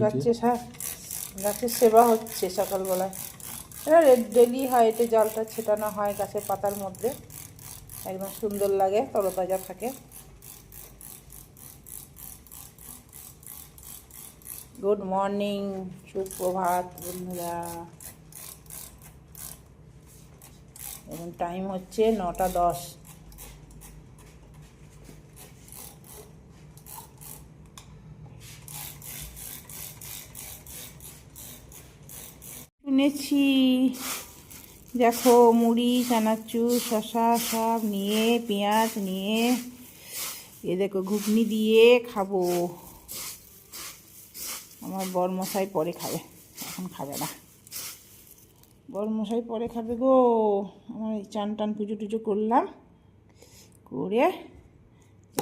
গাছের হ্যাঁ গাছের সেবা হচ্ছে সকালবেলায়। এটা ডেলি হয় এতে জলটা ছেটানো হয় গাছের পাতার মধ্যে। একদম সুন্দর লাগে, তরতাজা থাকে। গুড মর্নিং, সুপ্রভাত, বন্ধুরা। এখন টাইম হচ্ছে নটা দশ। শুনেছি দেখো, মুড়ি, চানাচুর শশা সব নিয়ে, পেঁয়াজ নিয়ে, এ দেখো ঘুগনি দিয়ে খাব। আমার বরমশাই পরে খাবে, এখন খাবে না। বরমশাই পরে খাবে গো। আমার এই চান টান পুজো টুজো করলাম, করে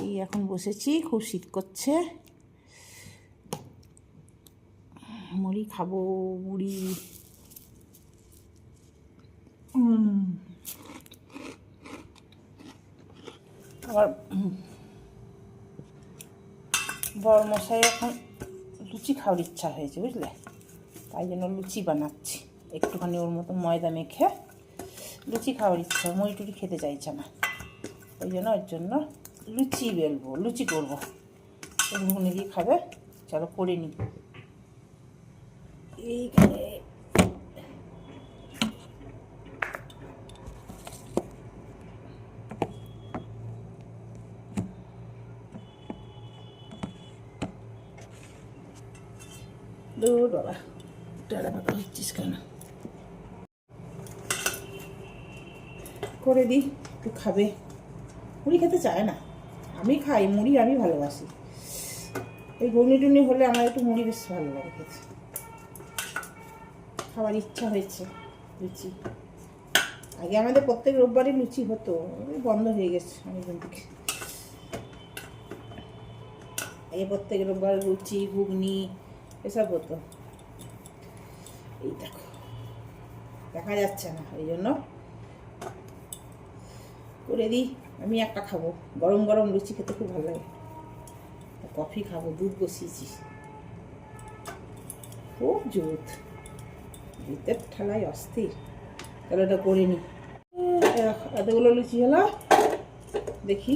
এই এখন বসেছি, খুব শীত করছে। মুড়ি খাব, মুড়ি। আবার বড় মশাই এখন লুচি খাওয়ার ইচ্ছা হয়েছে, বুঝলে? তাই জন্য লুচি বানাচ্ছি। একটুখানি ওর মতো ময়দা মেখে লুচি খাওয়ার ইচ্ছা মুড়ি টুড়ি খেতে চাইছে না। ওই জন্য ওর জন্য লুচি বেলবো, লুচি করব। ঘুগনি দিয়ে খাবে, চলো করে নিই। এইখানে করে দিই একটু খাবে। মুড়ি খেতে চায় না। আমি খাই, মুড়ি আমি ভালোবাসি। এই ঘুগনি টুগনি হলে আমার একটু মুড়ি বেশ ভালো লাগে খেতে। খাবার ইচ্ছা হয়েছে, লুচি। আগে আমাদের প্রত্যেক রোববারই লুচি হতো বন্ধ হয়ে গেছে অনেকদিন থেকে। আগে প্রত্যেক রোববার লুচি, ঘুগনি, এসব হতো। এই দেখো। দেখা যাচ্ছে না ওই জন্য করে দিই। আমি একটা খাব। গরম গরম লুচি খেতে খুব ভালো লাগে। কফি খাব, দুধ বসিয়েছি। খুব জুত দুধের ঠালায় অস্থির। তাহলে ওটা করে নিই এতগুলো লুচি হলো। দেখি।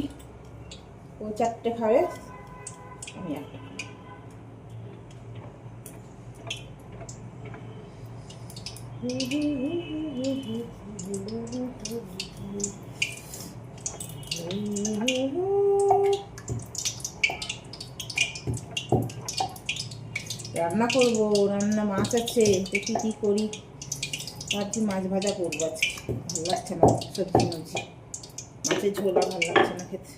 ও চারটে খাবে। আমি একটা রান্না করব, রান্না মাছ আছে দেখি কি করি? ভাবছি মাছ ভাজা করব আজকে। ভালো লাগছে না, সবজি মবজি মাছের ঝোল ভালো লাগছে না খেতে।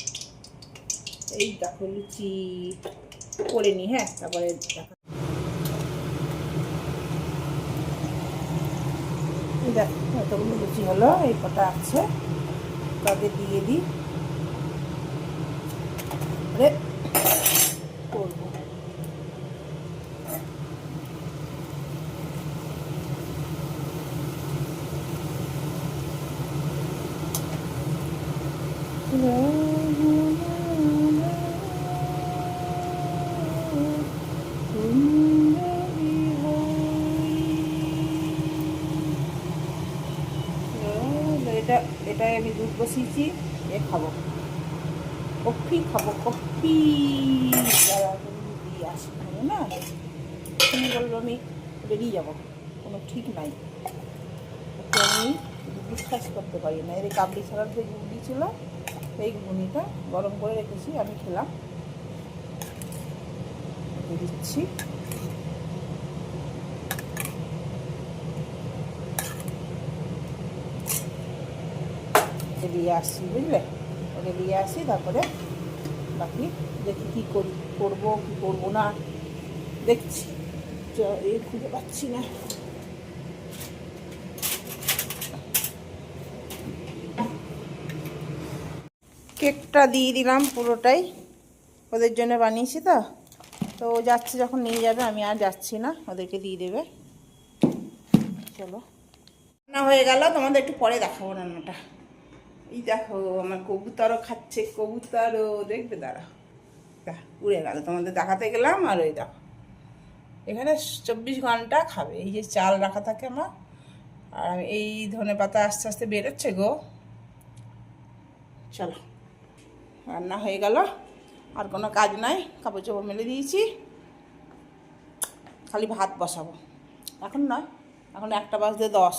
এই দেখো, লুচি করে নি হ্যাঁ? তারপরে এতগুলো লুচি হলো এই কটা আছে তাদের দিয়ে দিই করে করব। এটা এটাই আমি দুধ বসিয়েছি এ খাব। কফি খাব, কফি। দিয়ে না? তুমি বলল আমি বেরিয়ে যাব, কোনো ঠিক নাই। ওকে আমি বিশ্বাস করতে পারি না। এর কাবলি ছাড়ার যে ঘুগনি ছিল সেই ঘুগনিটা গরম করে রেখেছি, আমি খেলাম। দিচ্ছি। দিয়ে আসছি, বুঝলে? ওকে দিয়ে আসি, তারপরে বাকি দেখি কী করি, করব কি করব না, দেখছি। এই খুঁজে পাচ্ছি না। কেকটা দিয়ে দিলাম পুরোটাই, ওদের জন্য বানিয়েছি তো। তো ও যাচ্ছে যখন নিয়ে যাবে, আমি আর যাচ্ছি না, ওদেরকে দিয়ে দেবে। চলো। রান্না হয়ে গেল, তোমাদের একটু পরে দেখাবো রান্নাটা। এই দেখো আমার কবুতরও খাচ্ছে কবুতরও দেখবে দাঁড়া দেখ, উড়ে গেল তোমাদের দেখাতে গেলাম আর ওই দেখো। এখানে চব্বিশ ঘণ্টা খাবে এই যে চাল রাখা থাকে আমার আর এই ধনে পাতা আস্তে আস্তে বেরোচ্ছে গো। চলো রান্না হয়ে গেল আর কোনো কাজ নাই কাপড় চোপড় মেলে দিয়েছি খালি ভাত বসাবো। এখন নয় এখন একটা বাজতে দশ।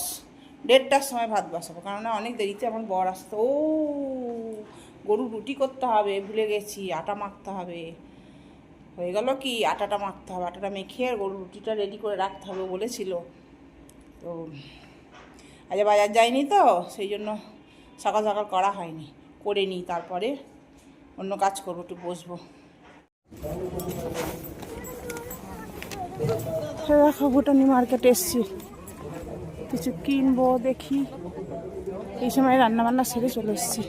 দেড়টার সময় ভাত বসাবো। কারণ অনেক দেরিতে আমার বর আসতো ও, গরু রুটি করতে হবে, ভুলে গেছি, আটা মাখতে হবে। হয়ে গেল কি? আটাটা মাখতে হবে, আটাটা মেখে আর গরু রুটিটা রেডি করে রাখতে হবে বলেছিল। তো, আজ বাজার যায়নি তো, সেই জন্য সকাল সকাল করা হয়নি। করে নিই তারপরে অন্য কাজ করব, একটু বসবো। দেখো ভুটানি মার্কেটে এসছি। কিছু কিনবো দেখি এই সময় রান্না বান্না সেরে চলে এসছি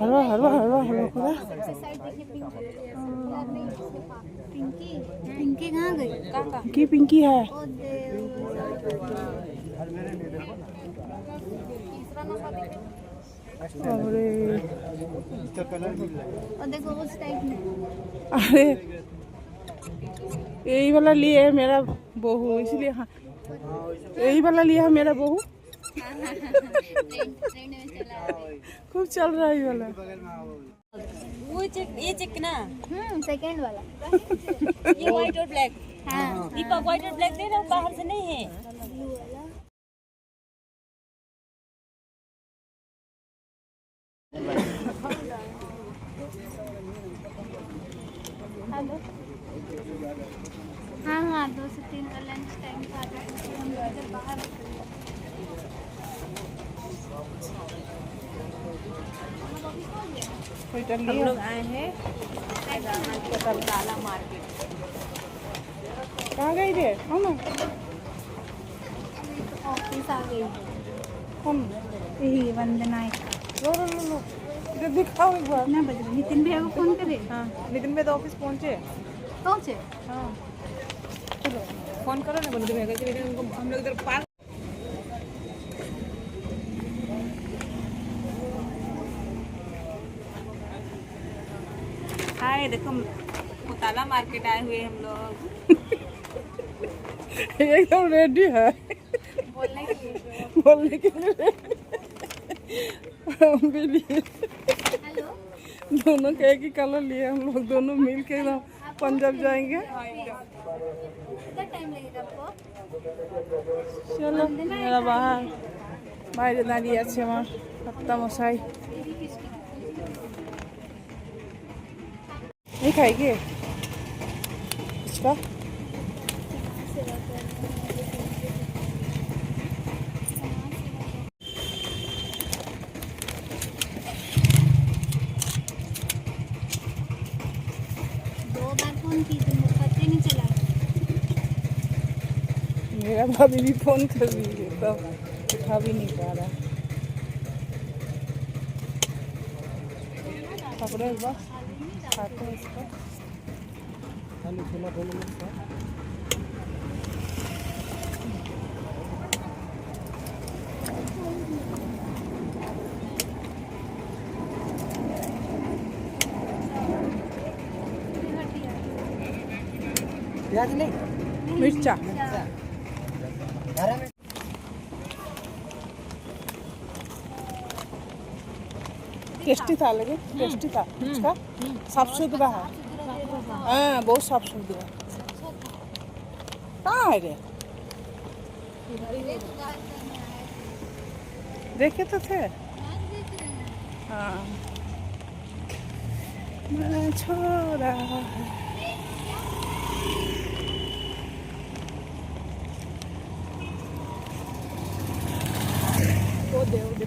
হলো হলো হলো হলো করে पिंकी पिंकी कहाँ गई काका কি পিঙ্কি হ্যাঁ ओ दे বাবারে और देखो उस टाइप में अरे यही वाला लिए है मेरा बहू इसलिए हाँ यही वाला लिया है मेरा बहू। खूब चल रहा है वाला। वो चेक ये चेक ना हम्म सेकंड वाला। ये व्हाइट और ब्लैक हाँ। दीपक व्हाइट और ब्लैक दे ना बाहर से नहीं है? हाँ दो से तीन का लंच टाइम था तो इसलिए हम इधर बाहर हम लोग आए हैं मार्केट कहाँ गई रे? कौन ऑफ़िस आ गई। कौन? यही वंदना लो लो लो लो। इधर दिखाओ एक बार। कितना बज रहा नितिन भैया को फ़ोन करे? हाँ। नितिन भाई तो ऑफ़िस पहुँचे। पहुँचे? हाँ। फ़ोन करो ना बोलो भैया कि उनको हम लोग इधर पार्क हाय देखो ताला मार्केट आए हुए हम लोग। एकदम रेडी है। बोलने के लिए बोलने के लिए हम भी लिए। दोनों के एक ही कलर लिए हम लोग दोनों मिल के एकदम पंजाब जाएंगे कितना टाइम लगेगा आपको চলো এরা বাহার বাইরে দাঁড়িয়ে আছে আমার কর্তা মশাই এই খাই গে मेरा भाभी भी फ़ोन कर रही है तब उठा भी नहीं पा रहा। पकड़ो एक बार खाते हैं इसको। मिर्चा। टेस्टी था लगे टेस्टी था उसका साफ सुथरा है हाँ बहुत साफ सुथरा कहाँ है रे देखे तो थे हाँ मैं छोड़ा वो दे वो दे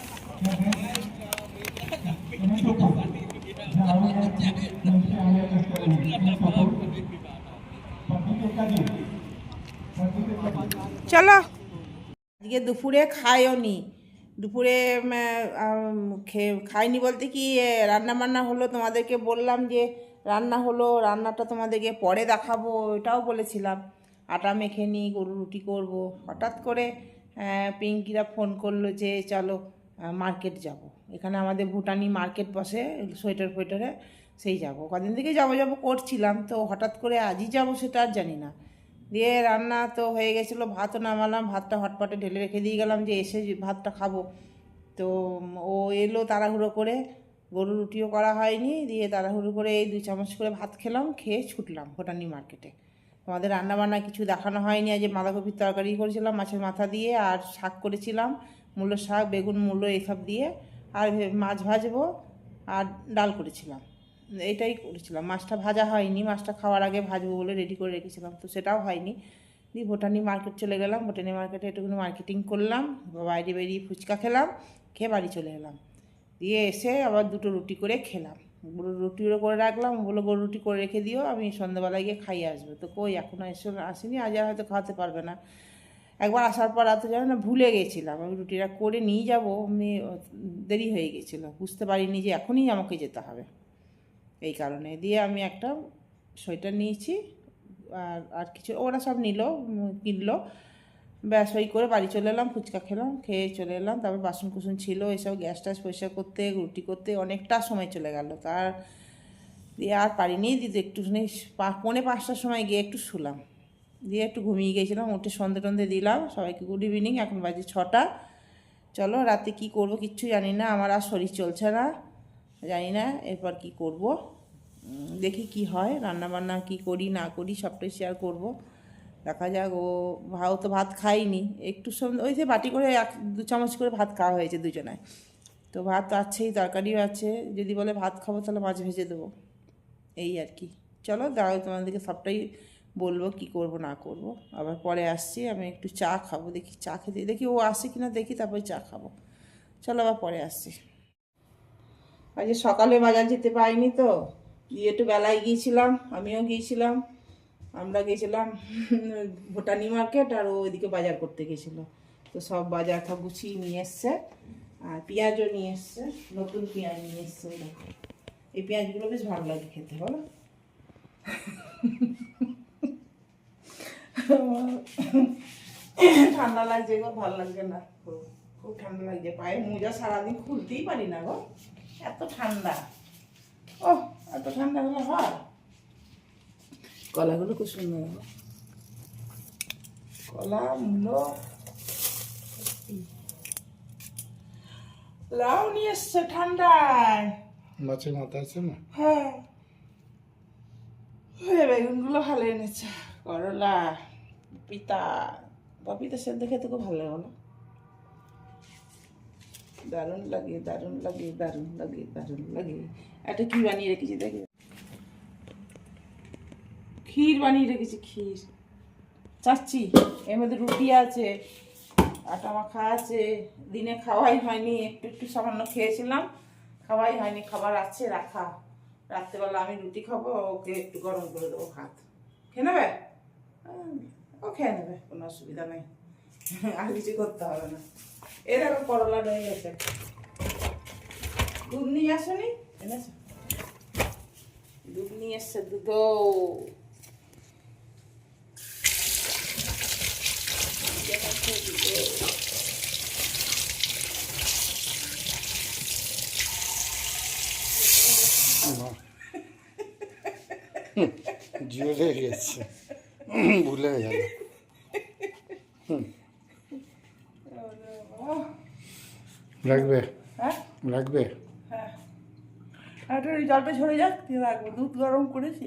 চলো। আজকে দুপুরে খাইও নি। দুপুরে খাইনি বলতে কি রান্না বান্না হলো তোমাদেরকে বললাম যে, রান্না হলো, রান্নাটা তোমাদেরকে পরে দেখাবো, এটাও বলেছিলাম। আটা মেখে নিই গরু রুটি করব। হঠাৎ করে পিঙ্কিরা ফোন করল যে, চলো মার্কেট যাব। এখানে আমাদের ভুটানি মার্কেট বসে, সোয়েটার ফোয়েটারে সেই যাব। কদিন থেকে যাব যাব করছিলাম, তো হঠাৎ করে আজই যাব সেটা আর জানি না। দিয়ে রান্না তো হয়ে গেছিল, ভাতও নামালাম, ভাতটা হটপটে ঢেলে রেখে দিয়ে গেলাম যে এসে ভাতটা খাব। তো ও এলো তাড়াহুড়ো করে গরু রুটিও করা হয়নি, দিয়ে তাড়াহুড়ো করে এই দুই চামচ করে ভাত খেলাম, খেয়ে ছুটলাম ভুটানি মার্কেটে আমাদের রান্না বান্না কিছু দেখানো হয়নি, আজ বাঁধাকপির তরকারি করেছিলাম, মাছের মাথা দিয়ে আর শাক করেছিলাম। মূলো শাক, বেগুন, মূলো এইসব দিয়ে আর মাছ ভাজবো আর ডাল করেছিলাম। এটাই করেছিলাম। মাছটা ভাজা হয়নি, মাছটা খাওয়ার আগে ভাজবো বলে রেডি করে রেখেছিলাম। তো সেটাও হয়নি। দিয়ে ভুটানি মার্কেট চলে গেলাম। ভুটানি মার্কেটে একটুখানি মার্কেটিং করলাম। বাইরে বেরিয়ে ফুচকা খেলাম, খেয়ে বাড়ি চলে এলাম। দিয়ে এসে আবার দুটো রুটি করে খেলাম। গরুর রুটিও করে রাখলাম। বলল গরু রুটি করে রেখে দিও, আমি সন্ধ্যাবেলায় গিয়ে খাইয়ে আসব। তো কই এখনও এসে আসেনি, আজ আর হয়তো খাওয়াতে পারবে না। একবার আসার পর এত জানো না ভুলে গেছিলাম। আমি রুটিটা করে নিয়ে যাব, আমি দেরি হয়ে গেছিল। বুঝতে পারিনি যে এখনই আমাকে যেতে হবে। এই কারণে দিয়ে আমি একটা সোয়েটার নিয়েছি, আর আর কিছু ওরা সব নিল, কিনলো। ব্যাস, ওই করে বাড়ি চলে এলাম, ফুচকা খেলাম, খেয়ে চলে এলাম। তারপর বাসন কুসন ছিল, এসব গ্যাস ট্যাস পরিষ্কার করতে, রুটি করতে অনেকটা সময় চলে গেল। তার, দিয়ে আর পারিনি, দিদি একটুখানি পা- পৌনে পাঁচটার সময় গিয়ে একটু শুলাম। দিয়ে একটু ঘুমিয়ে গিয়েছিলাম উঠে সন্ধে টন্ধে দিলাম, সবাইকে গুড ইভিনিং এখন বাজে ছটা। চলো রাতে কি করব কিচ্ছু জানি না, আমার আর শরীর চলছে না, জানি না এরপর কি করব। দেখি কি হয় রান্না বান্না কি করি, না করি, সবটাই শেয়ার করব। দেখা যাক, ও ভাও তো ভাত খাইনি একটু সম ওই যে বাটি করে এক, দু চামচ করে ভাত খাওয়া হয়েছে দুজনায়। তো ভাত আছেই, তরকারিও আছে, যদি বলে ভাত খাব তাহলে মাছ ভেজে দেবো। এই আর কি। চলো দাঁড়াও তোমাদেরকে সবটাই বলব কি করব, না করব। আবার পরে আসছি, আমি একটু চা খাব, দেখি চা খেতে, দেখি ও আসে কিনা, দেখি তারপরে চা খাব। চলো আবার পরে আসছি। আজকে সকালে বাজার যেতে পারিনি তো দিয়ে একটু বেলায় গিয়েছিলাম, আমিও গিয়েছিলাম, আমরা গেছিলাম ভুটানি মার্কেট আর ও ওইদিকে বাজার করতে গেছিল তো সব বাজার সব গুছিয়ে নিয়ে এসছে, আর পেঁয়াজও নিয়ে এসছে, নতুন পেঁয়াজ নিয়ে এসছে এই পেঁয়াজগুলো বেশ ভালো লাগে খেতে, বলো? ঠান্ডা লাগছে গো ভালো লাগছে না। খুব খুব ঠান্ডা লাগছে। পায়ে মোজা সারাদিন খুলতেই পারি না গো। এত ঠান্ডা। ও এত ঠান্ডা হলে হয়? কলাগুলো খুব সুন্দর কলা মূলো লাউ নিয়ে এসছে ঠান্ডায়? মাছের মাথা আছে না? হ্যাঁ। হ্যাঁ বেগুনগুলো ভালো এনেছে করলা। পিতা বা পপিতা সেদ্ধ খেতে খুব ভালো লাগে বলো। দারুণ লাগে দারুণ লাগে দারুণ লাগে দারুণ লাগে। একটা কি বানিয়ে রেখেছি, দেখি। ক্ষীর বানিয়ে রেখেছি, ক্ষীর। চাচ্ছি, এর মধ্যে রুটি আছে, আটা মাখা আছে, দিনে খাওয়াই হয়নি, একটু একটু সামান্য খেয়েছিলাম, খাওয়াই হয়নি, খাবার আছে, রাখা। রাত্রেবেলা আমি রুটি খাব, ওকে একটু গরম করে দেবো ভাত। খেয়ে নেবে? ও খেয়ে নেবে কোনো অসুবিধা নেই আর কিছু করতে হবে না এর আগে করলা রয়ে গেছে দুধ নিয়ে আসনি এনেছো দুধ নিয়ে এসছে দুধও জ্বলে গেছে ভুলে গেল। রাখবে? হ্যাঁ? রাখবে? হ্যাঁ একটা ওই জলটা ঝরে যাক দিয়ে রাখব। দুধ গরম করেছি।